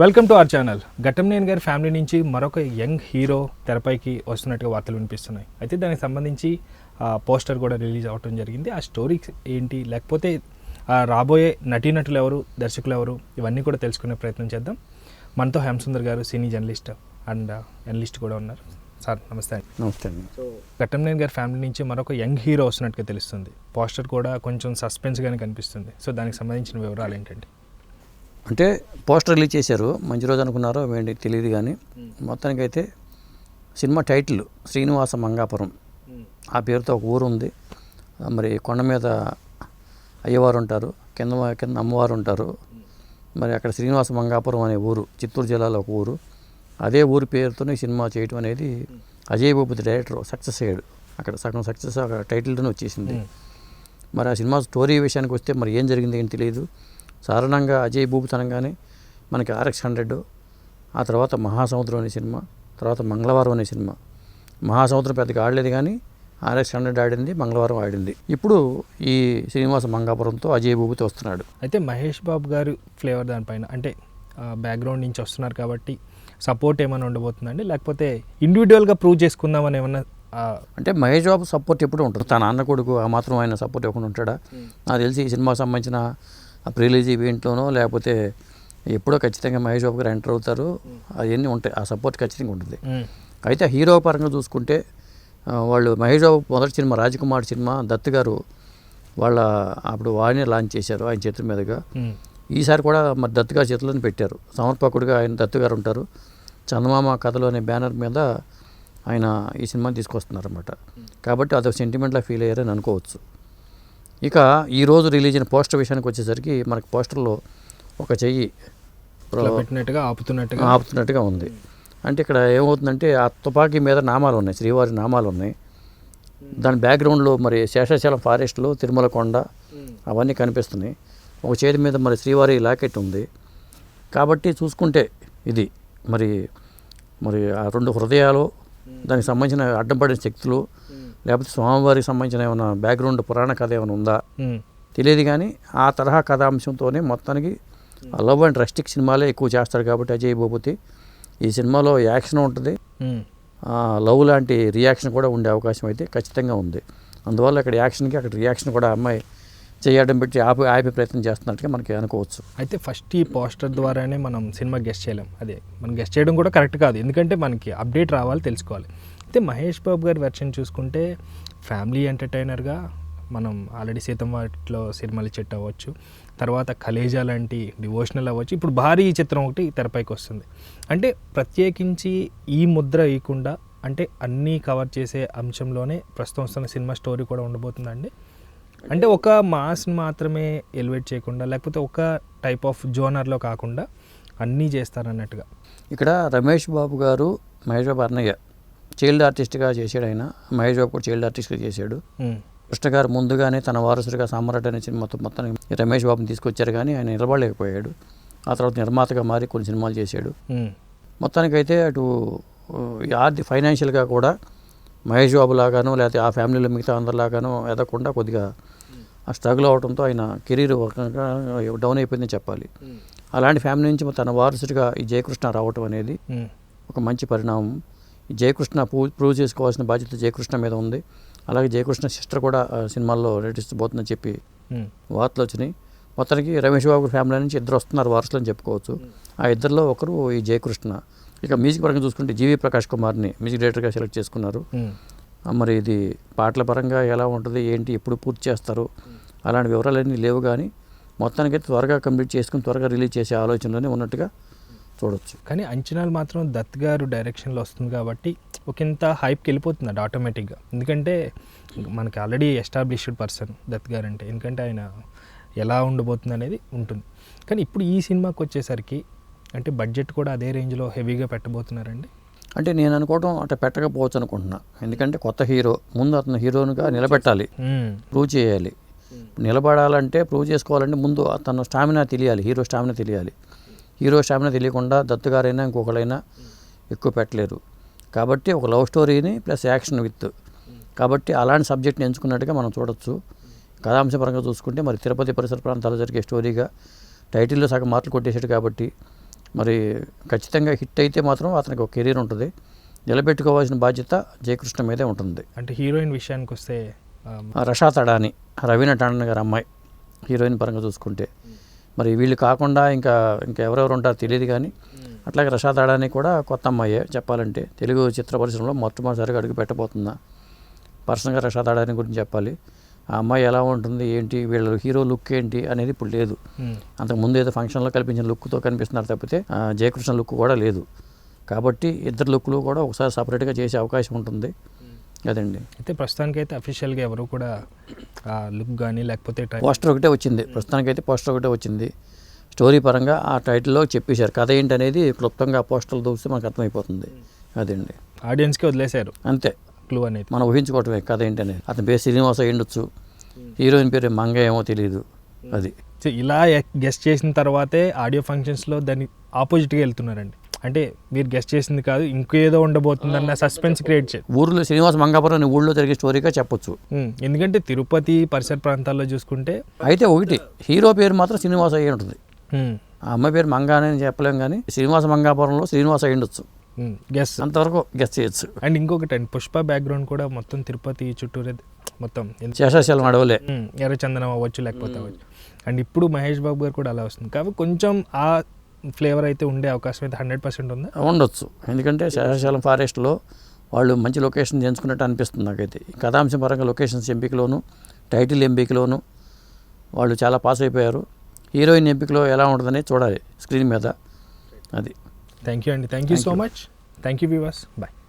Welcome to our channel. Ghattamaneni గారి family నుంచి మరొక యంగ్ హీరో తెరపైకి వస్తున్నట్టుగా వార్తలు వినిపిస్తున్నాయి. అయితే దానికి సంబంధించి ఆ, పోస్టర్ కూడా రిలీజ్ అవ్వడం జరిగింది. ఆ స్టోరీ ఏంటి? లేకపోతే ఆ, రాబోయే నటీనటులు ఎవరు? దర్శకులు ఎవరు? ఇవన్నీ కూడా తెలుసుకునే ప్రయత్నం చేద్దాం. మనతో హేమసుందర్ గారు సినీ జర్నలిస్ట్ అండ్ ఎనలిస్ట్ కూడా ఉన్నారు. సార్ నమస్తే అండి. నమస్తే అండి. సో ఘట్టంనేని గారి ఫ్యామిలీ నుంచి మరొక యంగ్ హీరో వస్తున్నట్టుగా తెలుస్తుంది. పోస్టర్ కూడా కొంచెం సస్పెన్స్గానే కనిపిస్తుంది. సో దానికి సంబంధించిన వివరాలు ఏంటండి? అంటే పోస్టర్ రిలీజ్ చేశారు. మంచి రోజు అనుకున్నారో ఏంటి తెలియదు కానీ మొత్తానికైతే సినిమా టైటిల్ శ్రీనివాస మంగాపురం. ఆ పేరుతో ఒక ఊరు ఉంది. మరి కొండ మీద అయ్యవారు ఉంటారు. కింద కింద అమ్మవారు ఉంటారు. మరి అక్కడ శ్రీనివాస మంగాపురం అనే ఊరు చిత్తూరు జిల్లాలో ఒక ఊరు. అదే ఊరి పేరుతోనే సినిమా చేయటం అనేది అజయ్ భూపతి డైరెక్టర్ సక్సెస్ అయ్యాడు. అక్కడ సగం సక్సెస్ అక్కడ టైటిల్తోనే వచ్చేసింది. మరి ఆ సినిమా స్టోరీ విషయానికి వస్తే మరి ఏం జరిగింది ఏం తెలియదు సాధారణంగా అజయ్ భూపతి అనగానే మనకి ఆర్ఎక్స్ హండ్రెడ్ ఆ తర్వాత మహాసముద్రం అనే సినిమా తర్వాత మంగళవారం అనే సినిమా. మహాసముద్రం పెద్దగా ఆడలేదు కానీ ఆర్ఎక్స్ హండ్రెడ్ ఆడింది మంగళవారం ఆడింది. ఇప్పుడు ఈ శ్రీనివాస మంగాపురంతో అజయ్ భూపతి వస్తున్నాడు. అయితే మహేష్ బాబు గారు ఫ్లేవర్ దానిపైన అంటే బ్యాక్గ్రౌండ్ నుంచి వస్తున్నారు కాబట్టి సపోర్ట్ ఏమైనా ఉండబోతుందండి? లేకపోతే ఇండివిజువల్గా ప్రూవ్ చేసుకుందామని ఏమన్నా అంటే మహేష్ బాబు సపోర్ట్ ఎప్పుడు ఉంటుంది. తన అన్న కొడుకు ఆ మాత్రం ఆయన సపోర్ట్ ఇవ్వకుండా ఉంటాడా? నాకు తెలిసి ఈ సినిమాకి సంబంధించిన ప్రిలీజ్ ఈవెంట్లోనో లేకపోతే ఎప్పుడో ఖచ్చితంగా మహేష్ బాబు గారు ఎంటర్ అవుతారు అవన్నీ ఉంటాయి. ఆ సపోర్ట్ ఖచ్చితంగా ఉంటుంది. అయితే హీరో పరంగా చూసుకుంటే వాళ్ళు మహేష్ బాబు మొదటి సినిమా రాజకుమార్ సినిమా దత్ గారు వాళ్ళ అప్పుడు వాడిని లాంచ్ చేశారు ఆయన చేతుల మీదుగా. ఈసారి కూడా మరి దత్ గారి చేతిలోనే పెట్టారు. సమర్పకుడిగా ఆయన దత్తు గారు ఉంటారు. చందమామ కథలు అనే బ్యానర్ మీద ఆయన ఈ సినిమాని తీసుకొస్తున్నారు అనమాట కాబట్టి అదొక సెంటిమెంట్లా ఫీల్ అయ్యారని అనుకోవచ్చు. ఇక ఈరోజు రిలీజ్ అయిన పోస్టర్ విషయానికి వచ్చేసరికి మనకి పోస్టర్లో ఒక చెయ్యి పెట్టినట్టుగా ఆపుతున్నట్టుగా. ఆపుతున్నట్టుగా ఉంది. అంటే ఇక్కడ ఏమవుతుందంటే ఆ తుపాకీ మీద నామాలు ఉన్నాయి శ్రీవారి నామాలు ఉన్నాయి. దాని బ్యాక్గ్రౌండ్లో మరి శేషాచలం ఫారెస్ట్లో తిరుమల కొండ అవన్నీ కనిపిస్తున్నాయి. ఒక చేతి మీద మరి శ్రీవారి లాకెట్ ఉంది. కాబట్టి చూసుకుంటే ఇది మరి మరి ఆ రెండు హృదయాలు దానికి సంబంధించిన అడ్డం పడిన శక్తులు లేకపోతే స్వామివారికి సంబంధించిన ఏమైనా బ్యాక్గ్రౌండ్ పురాణ కథ ఏమైనా ఉందా? తెలియదు కానీ ఆ తరహా కథాంశంతోనే మొత్తానికి లవ్ అండ్ రస్టిక్ సినిమాలే ఎక్కువ చేస్తాడు కాబట్టి అజయ్ భూపతి ఈ సినిమాలో యాక్షన్ ఉంటుంది. లవ్ లాంటి రియాక్షన్ కూడా ఉండే అవకాశం అయితే ఖచ్చితంగా ఉంది. అందువల్ల ఇక్కడ యాక్షన్కి అక్కడ రియాక్షన్ కూడా అమ్మాయి చేయడం పెట్టి ఆపి ఆపే ప్రయత్నం చేస్తున్నట్టుగా మనకి అనుకోవచ్చు. అయితే ఫస్ట్ ఈ పోస్టర్ ద్వారానే మనం సినిమా గెస్ట్ చేయలేం. అదే మనం గెస్ట్ చేయడం కూడా కరెక్ట్ కాదు. ఎందుకంటే మనకి అప్డేట్ రావాలి తెలుసుకోవాలి. అయితే మహేష్ బాబు గారి వెర్షన్ చూసుకుంటే ఫ్యామిలీ ఎంటర్టైనర్గా మనం ఆల్రెడీ సీతం వాటిలో సినిమాలు చెట్టు అవ్వచ్చు తర్వాత కలేజా లాంటి డివోషనల్ అవ్వచ్చు. ఇప్పుడు భారీ చిత్రం ఒకటి తెరపైకి వస్తుంది. అంటే ప్రత్యేకించి ఈ ముద్ర వేయకుండా అంటే అన్నీ కవర్ చేసే అంశంలోనే ప్రస్తుతం వస్తున్న సినిమా స్టోరీ కూడా ఉండబోతుందండి. అంటే ఒక మాస్ మాత్రమే ఎలివేట్ చేయకుండా లేకపోతే ఒక టైప్ ఆఫ్ జోనర్లో కాకుండా అన్నీ చేస్తారన్నట్టుగా. ఇక్కడ రమేష్ బాబు గారు మహేష్ బాబు అన్నయ్య. చైల్డ్ ఆర్టిస్ట్గా చేశాడు ఆయన. మహేష్ బాబు కూడా చైల్డ్ ఆర్టిస్ట్గా చేశాడు. కృష్ణ గారు ముందుగానే తన వారసుడిగా సామ్రాట్ అనే సినిమా మొత్తం మొత్తానికి రమేష్ బాబుని తీసుకొచ్చారు కానీ ఆయన నిలబడలేకపోయాడు. ఆ తర్వాత నిర్మాతగా మారి కొన్ని సినిమాలు చేశాడు. మొత్తానికైతే అటు ఆర్థిక ఫైనాన్షియల్గా కూడా మహేష్ బాబు లాగాను లేకపోతే ఆ ఫ్యామిలీలో మిగతా అందరిలాగాను ఎదగకుండా కొద్దిగా ఆ స్ట్రగుల్ అవడంతో ఆయన కెరీర్ డౌన్ అయిపోయిందని చెప్పాలి. అలాంటి ఫ్యామిలీ నుంచి తన వారసుడిగా ఈ జయకృష్ణ రావటం అనేది ఒక మంచి పరిణామం. జయకృష్ణ ప్రూవ్ ప్రూవ్ చేసుకోవాల్సిన బాధ్యత జయకృష్ణ మీద ఉంది. అలాగే జయకృష్ణ సిస్టర్ కూడా సినిమాల్లో నటిస్తబోతుందని చెప్పి వార్తలు వచ్చినాయి. మొత్తానికి రమేష్ బాబు ఫ్యామిలీ నుంచి ఇద్దరు వస్తున్నారు వారసులు అని చెప్పుకోవచ్చు. ఆ ఇద్దరిలో ఒకరు ఈ జయకృష్ణ. ఇక మ్యూజిక్ పరంగా చూసుకుంటే జీవి ప్రకాష్ కుమార్ని మ్యూజిక్ డైరెక్టర్గా సెలెక్ట్ చేసుకున్నారు. మరి ఇది పాటల పరంగా ఎలా ఉంటుంది ఏంటి ఎప్పుడు పూర్తి చేస్తారు అలాంటి వివరాలన్నీ లేవు కానీ మొత్తానికైతే త్వరగా కంప్లీట్ చేసుకుని త్వరగా రిలీజ్ చేసే ఆలోచనలోనే ఉన్నట్టుగా చూడొచ్చు. కానీ అంచనాలు మాత్రం దత్ గారు డైరెక్షన్లో వస్తుంది కాబట్టి ఒక ఇంత హైప్కి వెళ్ళిపోతుంది అది ఆటోమేటిక్గా. ఎందుకంటే మనకి ఆల్రెడీ ఎస్టాబ్లిష్డ్ పర్సన్ దత్ గారు అంటే. ఎందుకంటే ఆయన ఎలా ఉండబోతుంది అనేది ఉంటుంది. కానీ ఇప్పుడు ఈ సినిమాకి వచ్చేసరికి అంటే బడ్జెట్ కూడా అదే రేంజ్లో హెవీగా పెట్టబోతున్నారండి? అంటే నేను అనుకోవడం అట్లా పెట్టకపోవచ్చు అనుకుంటున్నా. ఎందుకంటే కొత్త హీరో ముందు అతను హీరోనుగా నిలబెట్టాలి. ప్రూవ్ చేయాలి. నిలబడాలంటే ప్రూవ్ చేసుకోవాలంటే ముందు తన స్టామినా తెలియాలి. హీరో స్టామినా తెలియాలి. హీరో స్టామినా తెలియకుండా దత్తుగారైనా ఇంకొకరైనా ఎక్కువ పెట్టలేరు. కాబట్టి ఒక లవ్ స్టోరీని ప్లస్ యాక్షన్ విత్. కాబట్టి అలాంటి సబ్జెక్ట్ని ఎంచుకున్నట్టుగా మనం చూడొచ్చు. కథాంశపరంగా చూసుకుంటే మరి తిరుపతి పరిసర ప్రాంతాల్లో జరిగే స్టోరీగా టైటిల్లో సగం మార్కులు కొట్టేశాడు కాబట్టి మరి ఖచ్చితంగా హిట్ అయితే మాత్రం అతనికి ఒక కెరీర్ ఉంటుంది. నిలబెట్టుకోవాల్సిన బాధ్యత జయకృష్ణ మీదే ఉంటుంది. అంటే హీరోయిన్ విషయానికి వస్తే రషా తడాని రవీనా టాండన్ గారి అమ్మాయి హీరోయిన్ పరంగా చూసుకుంటే. మరి వీళ్ళు కాకుండా ఇంకా ఇంకా ఎవరెవరు ఉంటారో తెలియదు కానీ అట్లాగే రషా తడాని కూడా కొత్త అమ్మాయే చెప్పాలంటే. తెలుగు చిత్ర పరిశ్రమలో మొట్టమొదటిసారిగా అడుగు పెట్టబోతుందా పర్సనల్గా రషా తడాని గురించి చెప్పాలి. ఆ అమ్మాయి ఎలా ఉంటుంది ఏంటి వీళ్ళ హీరో లుక్ ఏంటి అనేది ఇప్పుడు లేదు. ఉమ్, అంతకు ముందు ఏదో ఫంక్షన్లో కల్పించిన లుక్తో కనిపిస్తున్నారు తప్పితే జయకృష్ణ లుక్ కూడా లేదు. కాబట్టి ఇద్దరు లుక్లు కూడా ఒకసారి సపరేట్గా చేసే అవకాశం ఉంటుంది. అదండి. అయితే ప్రస్తుతానికి అయితే అఫీషియల్గా ఎవరు కూడా ఆ లుక్ కానీ లేకపోతే ట్రై పోస్టర్ ఒకటే వచ్చింది. ప్రస్తుతానికైతే పోస్టర్ ఒకటే వచ్చింది. స్టోరీ పరంగా ఆ టైటిల్లో చెప్పేశారు. కథ ఏంటి అనేది క్లుప్తంగా పోస్టర్లు చూస్తే మనకు అర్థమైపోతుంది. అదండి. ఆడియన్స్కి వదిలేశారు. అంతే. క్లూ అనేది. మనం ఊహించుకోవటమే కథ ఏంటి అనేది అతని పేరు శ్రీనివాస అయ్యుండొచ్చు. హీరోయిన్ పేరు మంగ ఏమో తెలియదు అది. ఇలా గెస్ట్ చేసిన తర్వాతే ఆడియో ఫంక్షన్స్లో దాన్ని ఆపోజిట్గా వెళ్తున్నారండి. అంటే మీరు గెస్ట్ చేసింది కాదు ఇంకేదో ఉండబోతుందన్న సస్పెన్స్ క్రియేట్ చేయాలి ఊర్లో శ్రీనివాస మంగాపురం అనే ఊళ్ళో జరిగే స్టోరీగా చెప్పొచ్చు. ఎందుకంటే తిరుపతి పరిసర ప్రాంతాల్లో చూసుకుంటే అయితే ఒకటి హీరో పేరు మాత్రం శ్రీనివాస అయ్యి ఉంటుంది. ఆ అమ్మాయి పేరు మంగా అని చెప్పలేం కానీ శ్రీనివాస మంగాపురంలో శ్రీనివాస అయ్యి ఉండొచ్చు గెస్ అంతవరకు గెస్ట్ చేయొచ్చు. అండ్ ఇంకొకటి అండి పుష్ప బ్యాక్గ్రౌండ్ కూడా మొత్తం తిరుపతి చుట్టూరే మొత్తం శేషాచలం అడవులే ఎర్రచందనం అవ్వచ్చు లేకపోతే అవ్వచ్చు. అండ్ ఇప్పుడు మహేష్ బాబు గారు కూడా అలా వస్తుంది. కాబట్టి కొంచెం ఆ ఫ్లేవర్ అయితే ఉండే అవకాశం అయితే హండ్రెడ్ పర్సెంట్ ఉందా. ఉండొచ్చు. ఎందుకంటే శేషాచలం ఫారెస్ట్లో వాళ్ళు మంచి లొకేషన్ ఎంచుకున్నట్టు అనిపిస్తుంది నాకైతే. కథాంశం పరంగా లొకేషన్స్ ఎంపికలోను టైటిల్ ఎంపికలోను వాళ్ళు చాలా పాస్ అయిపోయారు. హీరోయిన్ ఎంపికలో ఎలా ఉంటుందని చూడాలి స్క్రీన్ మీద. అది. థ్యాంక్ యూ అండి. Thank you so. Much thank you viewers bye